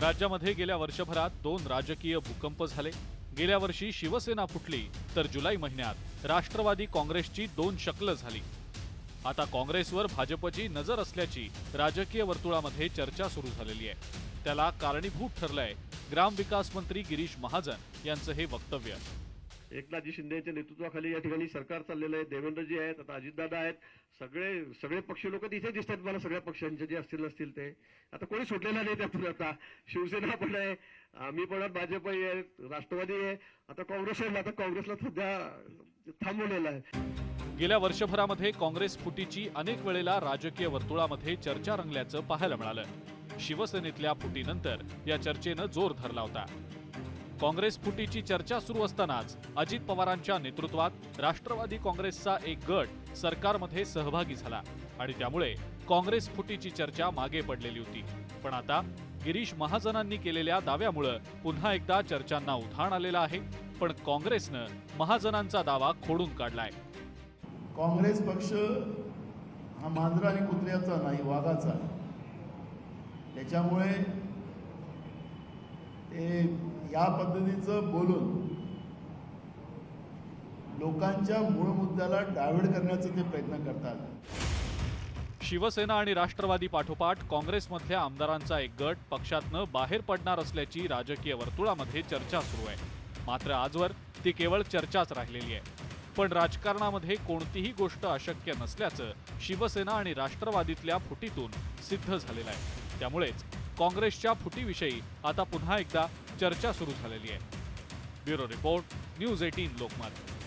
राज्यामध्ये गेल्या वर्षभरात दोन राजकीय भूकंप झाले. गेल्या वर्षी शिवसेना फुटली तर जुलै महिन्यात राष्ट्रवादी काँग्रेसची दोन शकलं झाली. आता काँग्रेसवर भाजपची नजर असल्याची राजकीय वर्तुळामध्ये चर्चा सुरू झालेली आहे. त्याला कारणीभूत ठरलंय ग्रामविकास मंत्री गिरीश महाजन यांचं हे वक्तव्य. एकनाथजी शिंदे यांच्या नेतृत्वाखाली या ठिकाणी सरकार चाललेलं आहे. देवेंद्रजी आहेत आता अजितदादा आहेत. सगळे सगळे पक्ष लोक तिथे दिसतात मला सगळ्या पक्षांचे जे असतील नसतील ते. आता कोणी सुटलेला नाही त्यातून आता. शिवसेना पण आहे आम्ही पण भाजपही आहे राष्ट्रवादी आहे. आता काँग्रेस आहे आता काँग्रेसला सध्या थांबवलेलं आहे. गेल्या वर्षभरामध्ये काँग्रेस फुटीची अनेक वेळेला राजकीय वर्तुळामध्ये चर्चा रंगल्याचं पाहायला मिळालं. शिवसेनेतल्या फुटीनंतर या चर्चेनं जोर धरला होता. काँग्रेस फुटीची चर्चा सुरू असतानाच अजित पवारांच्या नेतृत्वात राष्ट्रवादी काँग्रेसचा एक गट सरकारमध्ये सहभागी झाला. आणि त्यामुळे काँग्रेस फुटीची चर्चा मागे पडलेली होती. पण आता गिरीश महाजनांनी केलेल्या दाव्यामुळं पुन्हा एकदा चर्चांना उधाण आलेलं आहे. पण काँग्रेसनं महाजनांचा दावा खोडून काढलाय. काँग्रेस पक्ष हा मांजरा आणि कुत्र्याचा नाही वाघाचा त्याच्यामुळे ते या पद्धतीचं बोलून लोकांच्या मूळ मुद्द्याला डायव्हर्ट करण्याचा ते प्रयत्न करतात. शिवसेना आणि राष्ट्रवादी पाठोपाठ काँग्रेसमधल्या आमदारांचा एक गट पक्षातनं बाहेर पडणार असल्याची राजकीय वर्तुळामध्ये चर्चा सुरू आहे. मात्र आजवर ती केवळ चर्चाच राहिलेली आहे. पण राजकारणामध्ये कोणतीही गोष्ट अशक्य नसल्याचं शिवसेना आणि राष्ट्रवादीतल्या फुटीतून सिद्ध झालेलं आहे. त्यामुळेच काँग्रेसच्या फुटीविषयी आता पुन्हा एकदा चर्चा सुरू झालेली आहे. Bureau report news eighteen Lokmat